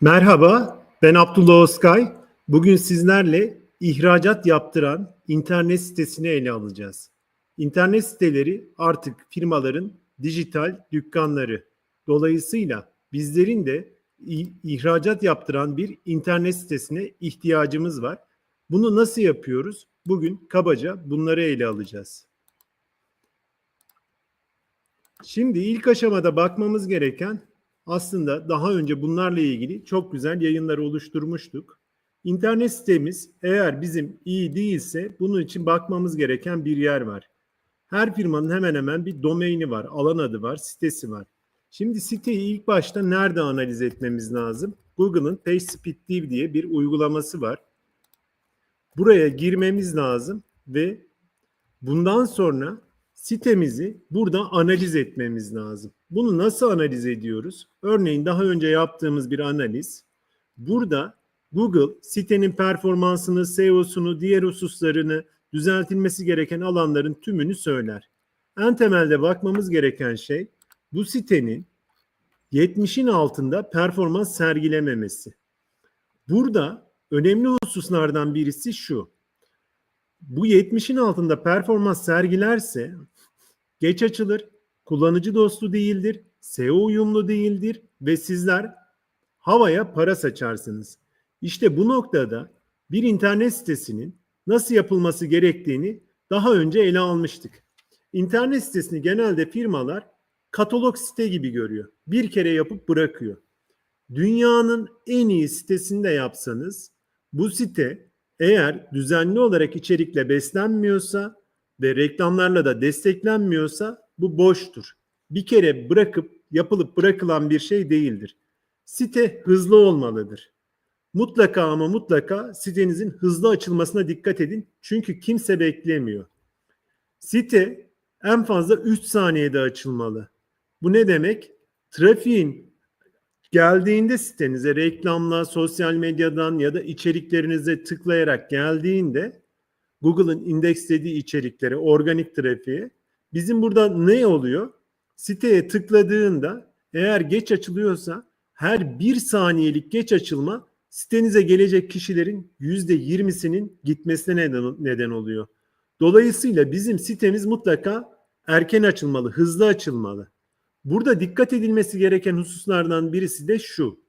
Merhaba, ben Abdullah Özkay. Bugün sizlerle ihracat yaptıran internet sitesini ele alacağız. İnternet siteleri artık firmaların dijital dükkanları. Dolayısıyla bizlerin de ihracat yaptıran bir internet sitesine ihtiyacımız var. Bunu nasıl yapıyoruz? Bugün kabaca bunları ele alacağız. Şimdi ilk aşamada bakmamız gereken aslında daha önce bunlarla ilgili çok güzel yayınlar oluşturmuştuk. İnternet sitemiz eğer bizim iyi değilse bunun için bakmamız gereken bir yer var. Her firmanın hemen hemen bir domaini var, alan adı var, sitesi var. Şimdi siteyi ilk başta nerede analiz etmemiz lazım? Google'ın PageSpeed diye bir uygulaması var. Buraya girmemiz lazım ve bundan sonra sitemizi burada analiz etmemiz lazım. Bunu nasıl analiz ediyoruz? Örneğin daha önce yaptığımız bir analiz. Burada Google sitenin performansını, SEO'sunu, diğer hususlarını, düzeltilmesi gereken alanların tümünü söyler. En temelde bakmamız gereken şey bu sitenin 70'in altında performans sergilememesi. Burada önemli hususlardan birisi şu. Bu 70'in altında performans sergilerse geç açılır, kullanıcı dostu değildir, SEO uyumlu değildir ve sizler havaya para saçarsınız. İşte bu noktada bir internet sitesinin nasıl yapılması gerektiğini daha önce ele almıştık. İnternet sitesini genelde firmalar katalog site gibi görüyor. Bir kere yapıp bırakıyor. Dünyanın en iyi sitesini de yapsanız bu site eğer düzenli olarak içerikle beslenmiyorsa ve reklamlarla da desteklenmiyorsa bu boştur. Bir kere bırakıp yapılıp bırakılan bir şey değildir. Site hızlı olmalıdır. Mutlaka ama mutlaka sitenizin hızlı açılmasına dikkat edin. Çünkü kimse beklemiyor. Site en fazla 3 saniyede açılmalı. Bu ne demek? Trafiğin geldiğinde sitenize reklamla, sosyal medyadan ya da içeriklerinize tıklayarak geldiğinde Google'ın indekslediği içeriklere, organik trafiğe bizim burada ne oluyor? Siteye tıkladığında eğer geç açılıyorsa her bir saniyelik geç açılma sitenize gelecek kişilerin yüzde yirmisinin gitmesine neden, neden oluyor. Dolayısıyla bizim sitemiz mutlaka erken açılmalı, hızlı açılmalı. Burada dikkat edilmesi gereken hususlardan birisi de şu.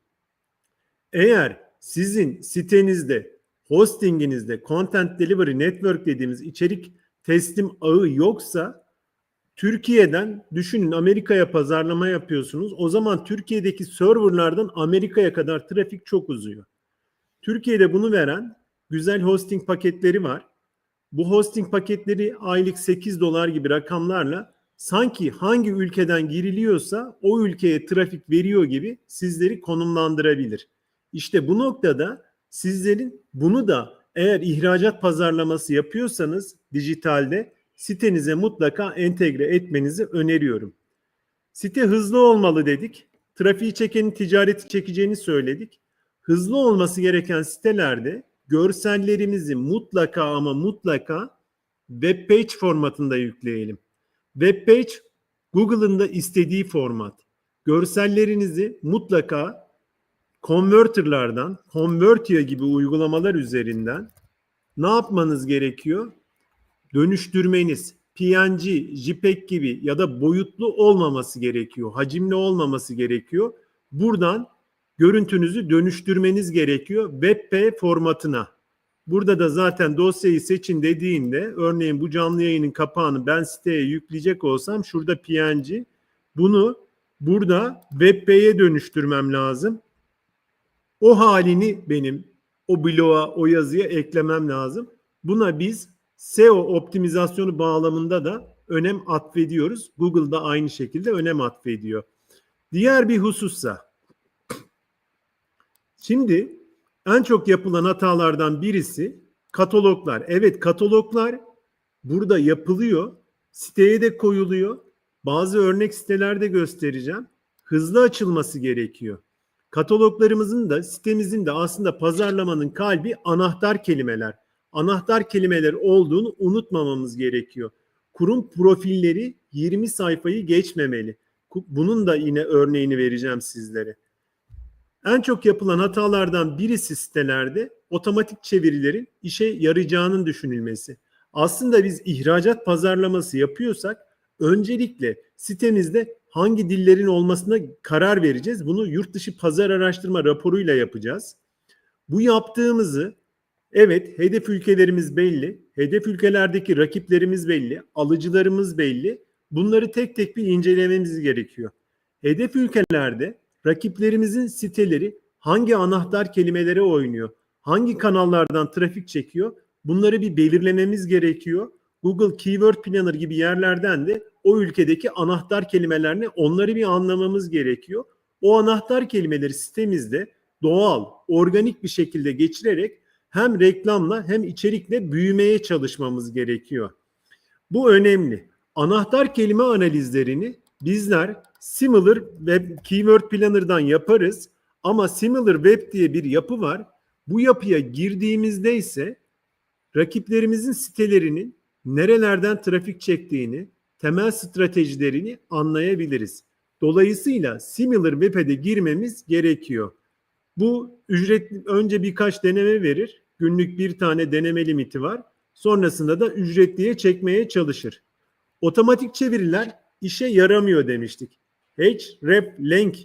Eğer sizin sitenizde, hostinginizde Content Delivery Network dediğimiz içerik teslim ağı yoksa Türkiye'den düşünün Amerika'ya pazarlama yapıyorsunuz. O zaman Türkiye'deki serverlardan Amerika'ya kadar trafik çok uzuyor. Türkiye'de bunu veren güzel hosting paketleri var. Bu hosting paketleri aylık 8 dolar gibi rakamlarla sanki hangi ülkeden giriliyorsa o ülkeye trafik veriyor gibi sizleri konumlandırabilir. İşte bu noktada sizlerin bunu da eğer ihracat pazarlaması yapıyorsanız dijitalde sitenize mutlaka entegre etmenizi öneriyorum. Site hızlı olmalı dedik. Trafiği çekenin ticareti çekeceğini söyledik. Hızlı olması gereken sitelerde görsellerimizi mutlaka ama mutlaka web page formatında yükleyelim. Web page Google'ın da istediği format. Görsellerinizi mutlaka converterlardan, Convertia gibi uygulamalar üzerinden ne yapmanız gerekiyor? Dönüştürmeniz. PNG, JPEG gibi ya da boyutlu olmaması gerekiyor. Hacimli olmaması gerekiyor. Buradan görüntünüzü dönüştürmeniz gerekiyor WebP formatına. Burada da zaten dosyayı seçin dediğinde örneğin bu canlı yayının kapağını ben siteye yükleyecek olsam şurada PNG bunu burada WebP'ye dönüştürmem lazım. O halini benim o bloğa, o yazıya eklemem lazım. Buna biz SEO optimizasyonu bağlamında da önem atfediyoruz. Google da aynı şekilde önem atfediyor. Diğer bir husussa Şimdi en çok yapılan hatalardan birisi kataloglar. Evet kataloglar burada yapılıyor. Siteye de koyuluyor. Bazı örnek sitelerde göstereceğim. Hızlı açılması gerekiyor. Kataloglarımızın da sitemizin de aslında pazarlamanın kalbi anahtar kelimeler. Anahtar kelimeler olduğunu unutmamamız gerekiyor. Kurum profilleri 20 sayfayı geçmemeli. Bunun da yine örneğini vereceğim sizlere. En çok yapılan hatalardan birisi sitelerde otomatik çevirilerin işe yarayacağının düşünülmesi. Aslında biz ihracat pazarlaması yapıyorsak öncelikle sitemizde hangi dillerin olmasına karar vereceğiz. Bunu yurt dışı pazar araştırma raporuyla yapacağız. Bu yaptığımızı evet hedef ülkelerimiz belli, hedef ülkelerdeki rakiplerimiz belli, alıcılarımız belli. Bunları tek tek bir incelememiz gerekiyor. Hedef ülkelerde rakiplerimizin siteleri hangi anahtar kelimelere oynuyor, hangi kanallardan trafik çekiyor bunları bir belirlememiz gerekiyor. Google Keyword Planner gibi yerlerden de o ülkedeki anahtar kelimelerini onları bir anlamamız gerekiyor. O anahtar kelimeleri sitemizde doğal, organik bir şekilde geçirerek hem reklamla hem içerikle büyümeye çalışmamız gerekiyor. Bu önemli. Anahtar kelime analizlerini bizler Similar Web Keyword Planner'dan yaparız ama Similar Web diye bir yapı var. Bu yapıya girdiğimizde ise rakiplerimizin sitelerinin nerelerden trafik çektiğini, temel stratejilerini anlayabiliriz. Dolayısıyla Similar Web'e girmemiz gerekiyor. Bu ücretli önce birkaç deneme verir. Günlük bir tane deneme limiti var. Sonrasında da ücretliye çekmeye çalışır. Otomatik çeviriler işe yaramıyor demiştik. Href Link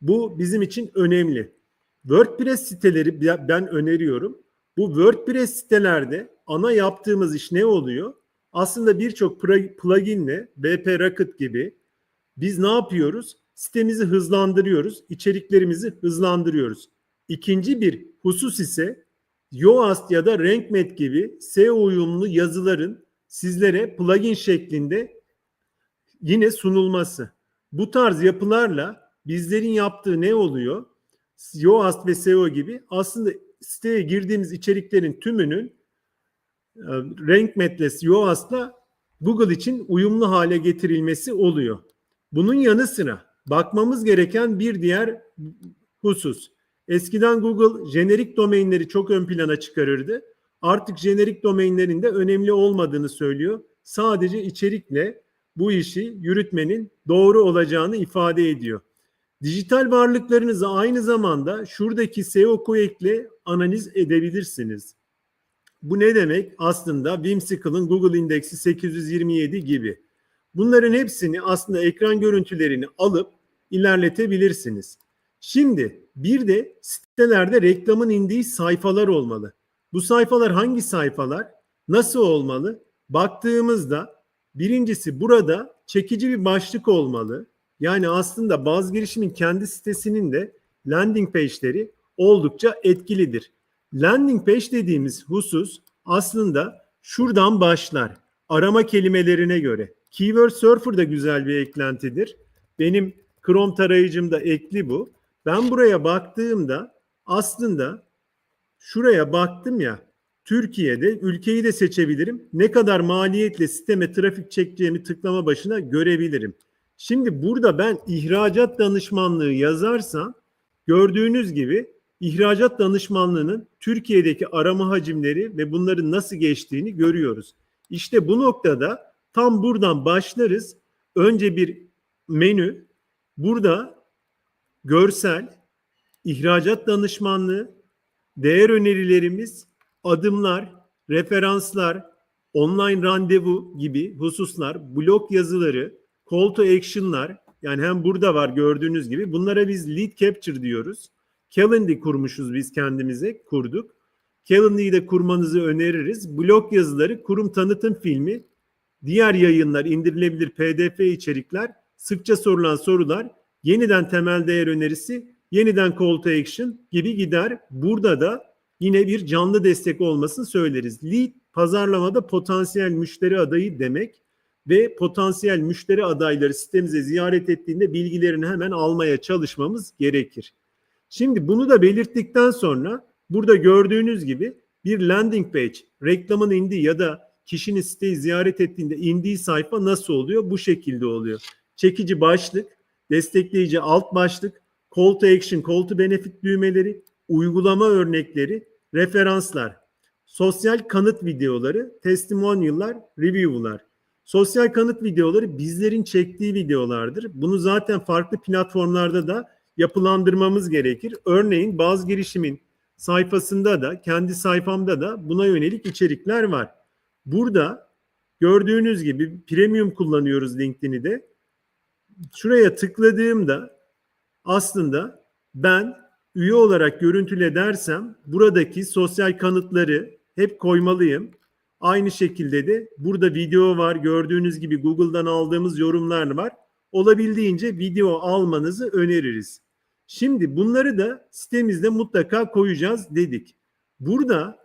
bu bizim için önemli. WordPress siteleri ben öneriyorum. Bu WordPress sitelerde ana yaptığımız iş ne oluyor? Aslında birçok pluginle BP Rocket gibi biz ne yapıyoruz? Sitemizi hızlandırıyoruz, içeriklerimizi hızlandırıyoruz. İkinci bir husus ise Yoast ya da RankMath gibi SEO uyumlu yazıların sizlere plugin şeklinde yine sunulması. Bu tarz yapılarla bizlerin yaptığı ne oluyor? Yoast ve SEO gibi aslında siteye girdiğimiz içeriklerin tümünün renk metlesi Yoast'la Google için uyumlu hale getirilmesi oluyor. Bunun yanı sıra bakmamız gereken bir diğer husus. Eskiden Google jenerik domainleri çok ön plana çıkarırdı. Artık jenerik domainlerin de önemli olmadığını söylüyor. Sadece içerikle bu işi yürütmenin doğru olacağını ifade ediyor. Dijital varlıklarınızı aynı zamanda şuradaki SEO Quake'le analiz edebilirsiniz. Bu ne demek? Aslında Whimsical'ın Google indeksi 827 gibi. Bunların hepsini aslında ekran görüntülerini alıp ilerletebilirsiniz. Şimdi bir de sitelerde reklamın indiği sayfalar olmalı. Bu sayfalar hangi sayfalar? Nasıl olmalı? Baktığımızda birincisi burada çekici bir başlık olmalı. Yani aslında bazı girişimin kendi sitesinin de landing page'leri oldukça etkilidir. Landing page dediğimiz husus aslında şuradan başlar. Arama kelimelerine göre. Keyword Surfer da güzel bir eklentidir. Benim Chrome tarayıcımda ekli bu. Ben buraya baktığımda aslında şuraya baktım ya Türkiye'de ülkeyi de seçebilirim. Ne kadar maliyetle sisteme trafik çekeceğimi tıklama başına görebilirim. Şimdi burada ben ihracat danışmanlığı yazarsam gördüğünüz gibi ihracat danışmanlığının Türkiye'deki arama hacimleri ve bunların nasıl geçtiğini görüyoruz. İşte bu noktada tam buradan başlarız. Önce bir menü, burada görsel, ihracat danışmanlığı, değer önerilerimiz, adımlar, referanslar, online randevu gibi hususlar, blog yazıları, call to action'lar yani hem burada var gördüğünüz gibi bunlara biz lead capture diyoruz. Calendly kurmuşuz biz kendimize kurduk. Calendly'yi de kurmanızı öneririz. Blog yazıları, kurum tanıtım filmi, diğer yayınlar, indirilebilir PDF içerikler, sıkça sorulan sorular, yeniden temel değer önerisi, yeniden call to action gibi gider. Burada da yine bir canlı destek olmasını söyleriz. Lead pazarlamada potansiyel müşteri adayı demek ve potansiyel müşteri adayları sitemize ziyaret ettiğinde bilgilerini hemen almaya çalışmamız gerekir. Şimdi bunu da belirttikten sonra burada gördüğünüz gibi bir landing page, reklamın indiği ya da kişinin siteyi ziyaret ettiğinde indiği sayfa nasıl oluyor? Bu şekilde oluyor. Çekici başlık, destekleyici alt başlık, call to action, call to benefit düğmeleri, uygulama örnekleri, referanslar, sosyal kanıt videoları, testimonial'lar, review'lar. Sosyal kanıt videoları bizlerin çektiği videolardır. Bunu zaten farklı platformlarda da yapılandırmamız gerekir. Örneğin bazı girişimin sayfasında da kendi sayfamda da buna yönelik içerikler var. Burada gördüğünüz gibi premium kullanıyoruz LinkedIn'i de. Şuraya tıkladığımda aslında ben üye olarak görüntüle dersem buradaki sosyal kanıtları hep koymalıyım. Aynı şekilde de burada video var. Gördüğünüz gibi Google'dan aldığımız yorumlar var. Olabildiğince video almanızı öneririz. Şimdi bunları da sitemizde mutlaka koyacağız dedik. Burada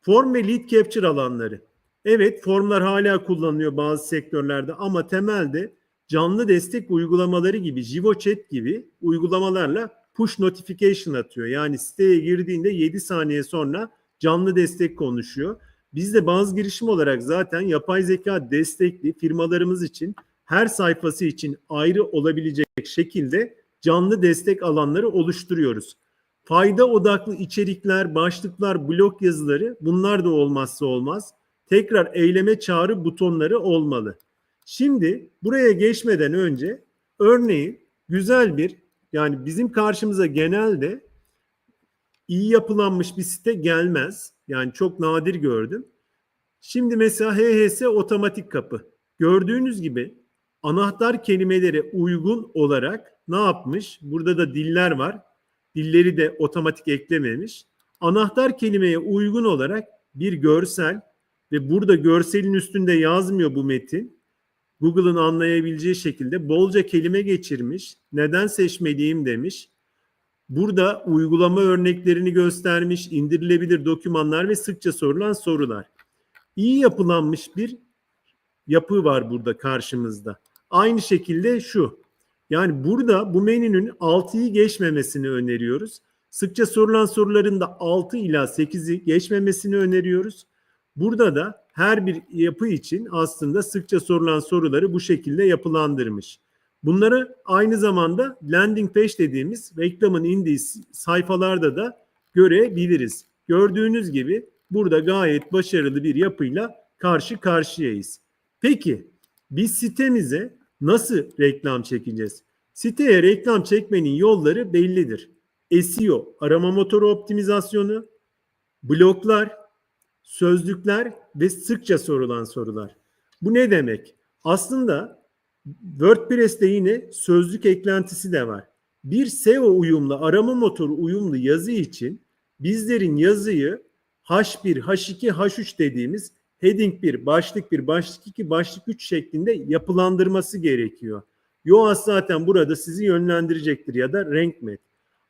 form ve lead capture alanları. Evet formlar hala kullanılıyor bazı sektörlerde ama temelde canlı destek uygulamaları gibi JivoChat gibi uygulamalarla push notification atıyor. Yani siteye girdiğinde 7 saniye sonra canlı destek konuşuyor. Biz de bazı girişim olarak zaten yapay zeka destekli firmalarımız için her sayfası için ayrı olabilecek şekilde canlı destek alanları oluşturuyoruz. Fayda odaklı içerikler, başlıklar, blog yazıları bunlar da olmazsa olmaz. Tekrar eyleme çağrı butonları olmalı. Şimdi buraya geçmeden önce örneğin güzel bir yani bizim karşımıza genelde iyi yapılanmış bir site gelmez. Yani çok nadir gördüm. Şimdi mesela HHS otomatik kapı. Gördüğünüz gibi anahtar kelimelere uygun olarak ne yapmış? Burada da diller var. Dilleri de otomatik eklememiş. Anahtar kelimeye uygun olarak bir görsel ve burada görselin üstünde yazmıyor bu metin. Google'ın anlayabileceği şekilde bolca kelime geçirmiş. Neden seçmeliyim demiş. Burada uygulama örneklerini göstermiş, indirilebilir dokümanlar ve sıkça sorulan sorular. İyi yapılanmış bir yapı var burada karşımızda. Aynı şekilde şu. Yani burada bu menünün 6'yı geçmemesini öneriyoruz. Sıkça sorulan soruların da 6 ila 8'i geçmemesini öneriyoruz. Burada da her bir yapı için aslında sıkça sorulan soruları bu şekilde yapılandırmış. Bunları aynı zamanda landing page dediğimiz reklamın indiği sayfalarda da görebiliriz. Gördüğünüz gibi burada gayet başarılı bir yapıyla karşı karşıyayız. Peki biz sitemize nasıl reklam çekeceğiz? Siteye reklam çekmenin yolları bellidir. SEO, arama motoru optimizasyonu, bloklar, sözlükler ve sıkça sorulan sorular. Bu ne demek? Aslında WordPress'te yine sözlük eklentisi de var. Bir SEO uyumlu, arama motoru uyumlu yazı için bizlerin yazıyı H1, H2, H3 dediğimiz heading 1, başlık 1, başlık 2, başlık 3 şeklinde yapılandırması gerekiyor. Yoast zaten burada sizi yönlendirecektir ya da RankMath.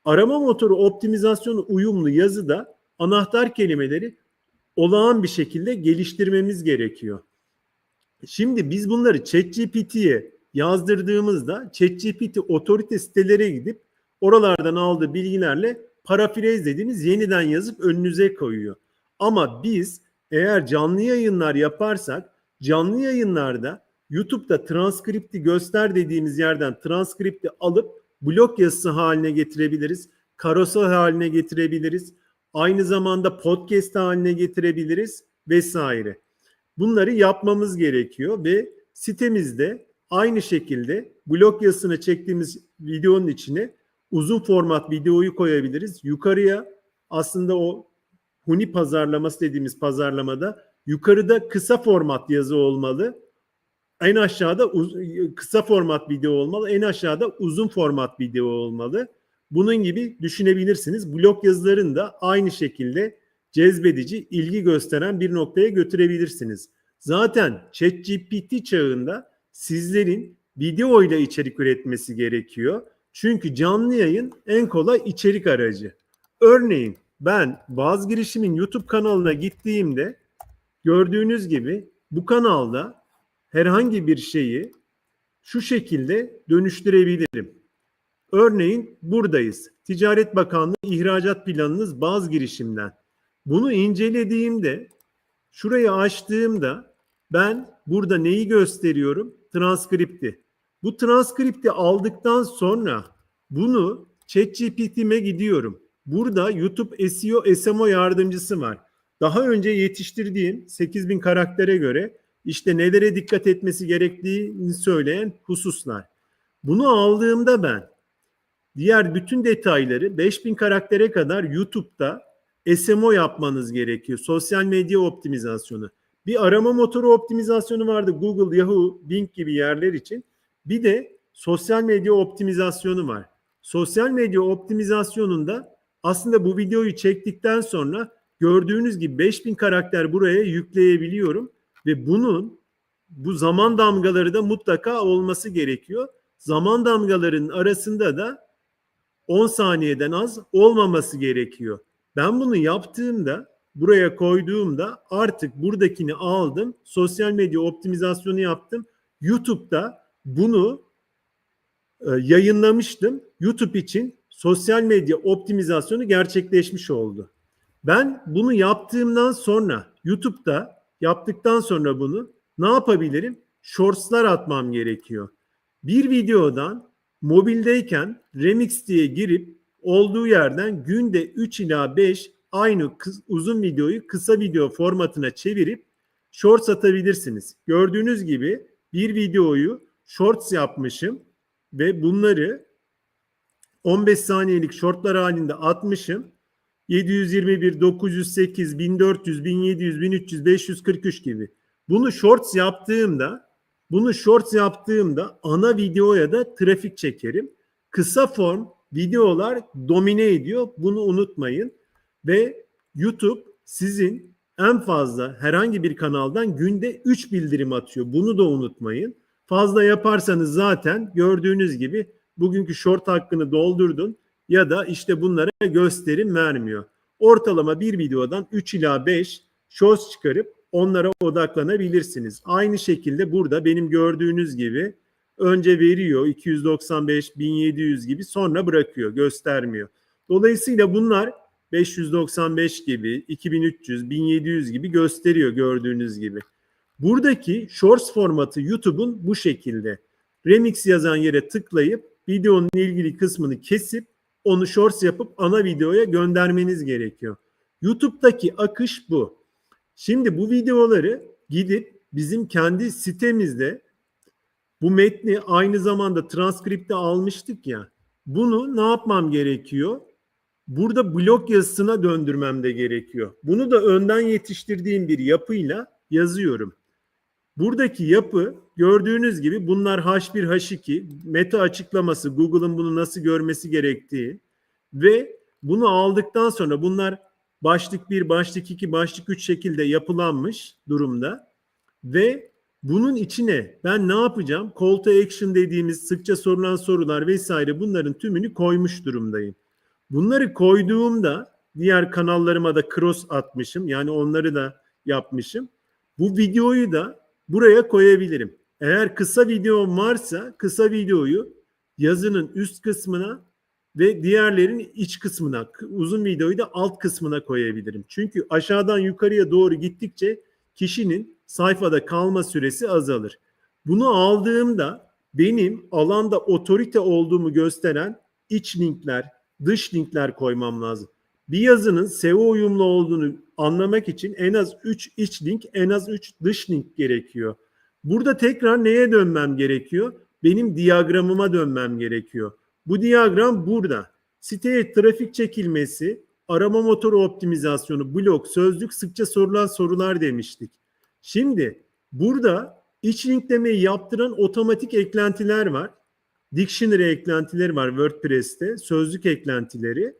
Arama motoru optimizasyonu uyumlu yazıda anahtar kelimeleri olağan bir şekilde geliştirmemiz gerekiyor. Şimdi biz bunları ChatGPT'ye yazdırdığımızda ChatGPT otorite sitelere gidip oralardan aldığı bilgilerle parafrez dediğimiz yeniden yazıp önünüze koyuyor. Ama biz eğer canlı yayınlar yaparsak canlı yayınlarda YouTube'da transkripti göster dediğimiz yerden transkripti alıp blog yazısı haline getirebiliriz. Karosel haline getirebiliriz. Aynı zamanda podcast haline getirebiliriz vesaire. Bunları yapmamız gerekiyor ve sitemizde aynı şekilde blog yazısını çektiğimiz videonun içine uzun format videoyu koyabiliriz. Yukarıya aslında o huni pazarlaması dediğimiz pazarlamada yukarıda kısa format yazı olmalı. En aşağıda kısa format video olmalı. En aşağıda uzun format video olmalı. Bunun gibi düşünebilirsiniz. Blog yazılarını da aynı şekilde cezbedici, ilgi gösteren bir noktaya götürebilirsiniz. Zaten ChatGPT çağında sizlerin video ile içerik üretmesi gerekiyor. Çünkü canlı yayın en kolay içerik aracı. Örneğin ben bazı girişimin YouTube kanalına gittiğimde gördüğünüz gibi bu kanalda herhangi bir şeyi şu şekilde dönüştürebilirim. Örneğin buradayız. Ticaret Bakanlığı ihracat planınız bazı girişimden. Bunu incelediğimde şurayı açtığımda ben burada neyi gösteriyorum? Transkripti. Bu transkripti aldıktan sonra bunu ChatGPT'me gidiyorum. Burada YouTube SEO SMO yardımcısı var. Daha önce yetiştirdiğim 8000 karaktere göre işte nelere dikkat etmesi gerektiğini söyleyen hususlar. Bunu aldığımda ben diğer bütün detayları 5000 karaktere kadar YouTube'da SMO yapmanız gerekiyor. Sosyal medya optimizasyonu. Bir arama motoru optimizasyonu vardı Google, Yahoo, Bing gibi yerler için. Bir de sosyal medya optimizasyonu var. Sosyal medya optimizasyonunda aslında bu videoyu çektikten sonra gördüğünüz gibi 5000 karakter buraya yükleyebiliyorum ve bunun bu zaman damgaları da mutlaka olması gerekiyor. Zaman damgalarının arasında da 10 saniyeden az olmaması gerekiyor. Ben bunu yaptığımda buraya koyduğumda artık buradakini aldım. Sosyal medya optimizasyonu yaptım. YouTube'da bunu e, yayınlamıştım. YouTube için sosyal medya optimizasyonu gerçekleşmiş oldu. Ben bunu yaptığımdan sonra YouTube'da yaptıktan sonra bunu ne yapabilirim? Shorts'lar atmam gerekiyor. Bir videodan mobildeyken Remix diye girip olduğu yerden günde 3 ila 5 aynı uzun videoyu kısa video formatına çevirip shorts atabilirsiniz. Gördüğünüz gibi bir videoyu shorts yapmışım ve bunları 15 saniyelik shortlar halinde atmışım. 721, 908, 1400, 1700, 1300, 543 gibi. Bunu shorts yaptığımda bunu shorts yaptığımda ana videoya da trafik çekerim. Kısa form videolar domine ediyor. Bunu unutmayın. Ve YouTube sizin en fazla herhangi bir kanaldan günde 3 bildirim atıyor. Bunu da unutmayın. Fazla yaparsanız zaten gördüğünüz gibi bugünkü short hakkını doldurdun ya da işte bunlara gösterim vermiyor. Ortalama bir videodan 3 ila 5 shorts çıkarıp onlara odaklanabilirsiniz. Aynı şekilde burada benim gördüğünüz gibi önce veriyor 295, 1700 gibi sonra bırakıyor, göstermiyor. Dolayısıyla bunlar 595 gibi, 2300, 1700 gibi gösteriyor gördüğünüz gibi. Buradaki Shorts formatı YouTube'un bu şekilde. Remix yazan yere tıklayıp videonun ilgili kısmını kesip onu Shorts yapıp ana videoya göndermeniz gerekiyor. YouTube'daki akış bu. Şimdi bu videoları gidip bizim kendi sitemizde bu metni aynı zamanda transkripte almıştık ya. Bunu ne yapmam gerekiyor? Burada blok yazısına döndürmem de gerekiyor. Bunu da önden yetiştirdiğim bir yapıyla yazıyorum. Buradaki yapı gördüğünüz gibi bunlar H1, H2, meta açıklaması, Google'ın bunu nasıl görmesi gerektiği ve bunu aldıktan sonra bunlar başlık 1, başlık 2, başlık 3 şekilde yapılanmış durumda ve bunun içine ben ne yapacağım? Call to action dediğimiz sıkça sorulan sorular vesaire bunların tümünü koymuş durumdayım. Bunları koyduğumda diğer kanallarıma da cross atmışım. Yani onları da yapmışım. Bu videoyu da buraya koyabilirim. Eğer kısa videom varsa kısa videoyu yazının üst kısmına ve diğerlerin iç kısmına, uzun videoyu da alt kısmına koyabilirim. Çünkü aşağıdan yukarıya doğru gittikçe kişinin sayfada kalma süresi azalır. Bunu aldığımda benim alanda otorite olduğumu gösteren iç linkler, dış linkler koymam lazım. Bir yazının SEO uyumlu olduğunu anlamak için en az 3 iç link, en az 3 dış link gerekiyor. Burada tekrar neye dönmem gerekiyor? Benim diyagramıma dönmem gerekiyor. Bu diyagram burada. Siteye trafik çekilmesi, arama motoru optimizasyonu, blok, sözlük, sıkça sorulan sorular demiştik. Şimdi burada iç linklemeyi yaptıran otomatik eklentiler var. Dictionary eklentileri var WordPress'te, sözlük eklentileri.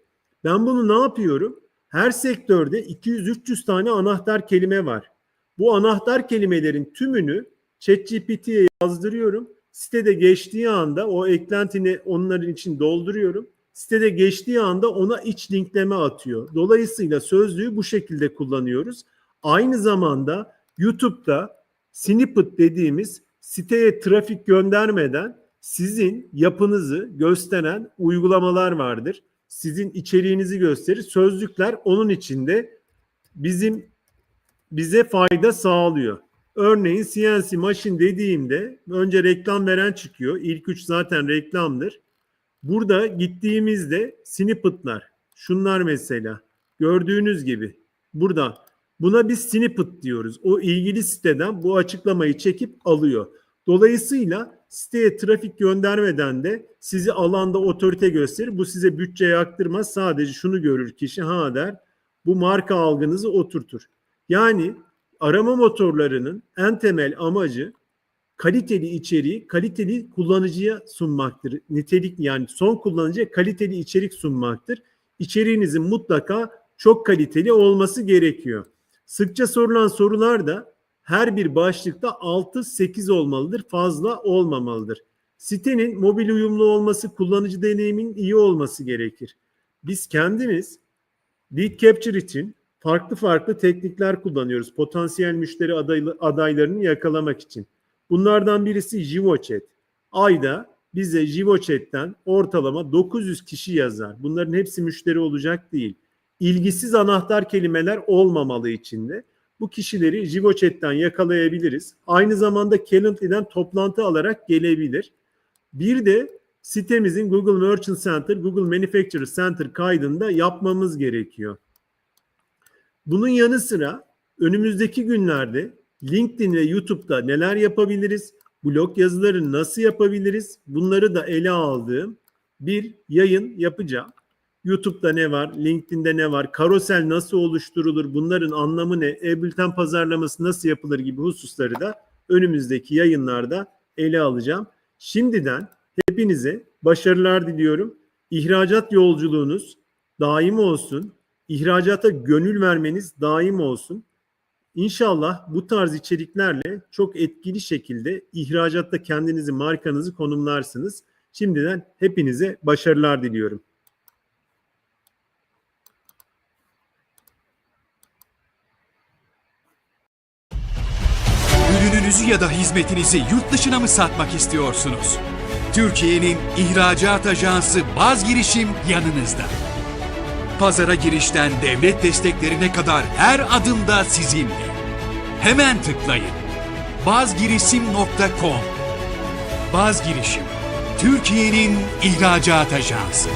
Ben bunu ne yapıyorum? Her sektörde 200-300 tane anahtar kelime var. Bu anahtar kelimelerin tümünü ChatGPT'ye yazdırıyorum. Sitede geçtiği anda o eklentini onların için dolduruyorum. Sitede geçtiği anda ona iç linkleme atıyor. Dolayısıyla sözlüğü bu şekilde kullanıyoruz. Aynı zamanda YouTube'da snippet dediğimiz siteye trafik göndermeden sizin yapınızı gösteren uygulamalar vardır. Sizin içeriğinizi gösterir. Sözlükler onun içinde bizim bize fayda sağlıyor. Örneğin CNC Machine dediğimde önce reklam veren çıkıyor. İlk üç zaten reklamdır. Burada gittiğimizde snippet'lar. Şunlar mesela. Gördüğünüz gibi. Burada buna biz snippet diyoruz. O ilgili siteden bu açıklamayı çekip alıyor. Dolayısıyla siteye trafik göndermeden de sizi alanda otorite gösterir. Bu size bütçe yaktırmaz. Sadece şunu görür kişi ha der. Bu marka algınızı oturtur. Yani arama motorlarının en temel amacı kaliteli içeriği kaliteli kullanıcıya sunmaktır. Nitelik yani son kullanıcıya kaliteli içerik sunmaktır. İçeriğinizin mutlaka çok kaliteli olması gerekiyor. Sıkça sorulan sorular da her bir başlıkta 6-8 olmalıdır, fazla olmamalıdır. Sitenin mobil uyumlu olması, kullanıcı deneyimin iyi olması gerekir. Biz kendimiz lead capture için farklı farklı teknikler kullanıyoruz. Potansiyel müşteri adaylı, adaylarını yakalamak için. Bunlardan birisi JivoChat. Ayda bize JivoChat'ten ortalama 900 kişi yazar. Bunların hepsi müşteri olacak değil. İlgisiz anahtar kelimeler olmamalı içinde. Bu kişileri JivoChat'ten yakalayabiliriz. Aynı zamanda Calendly'den toplantı alarak gelebilir. Bir de sitemizin Google Merchant Center, Google Manufacturer Center kaydında yapmamız gerekiyor. Bunun yanı sıra önümüzdeki günlerde LinkedIn ve YouTube'da neler yapabiliriz? Blog yazıları nasıl yapabiliriz? Bunları da ele aldığım bir yayın yapacağım. YouTube'da ne var? LinkedIn'de ne var? Karosel nasıl oluşturulur? Bunların anlamı ne? E-bülten pazarlaması nasıl yapılır gibi hususları da önümüzdeki yayınlarda ele alacağım. Şimdiden hepinize başarılar diliyorum. İhracat yolculuğunuz daim olsun. İhracata gönül vermeniz daim olsun. İnşallah bu tarz içeriklerle çok etkili şekilde ihracatta kendinizi, markanızı konumlarsınız. Şimdiden hepinize başarılar diliyorum. Ürününüzü ya da hizmetinizi yurt dışına mı satmak istiyorsunuz? Türkiye'nin ihracat ajansı Baz Girişim yanınızda. Pazara girişten devlet desteklerine kadar her adımda sizinle. Hemen tıklayın. bazgirişim.com Baz Girişim, Türkiye'nin ihracat ajansı.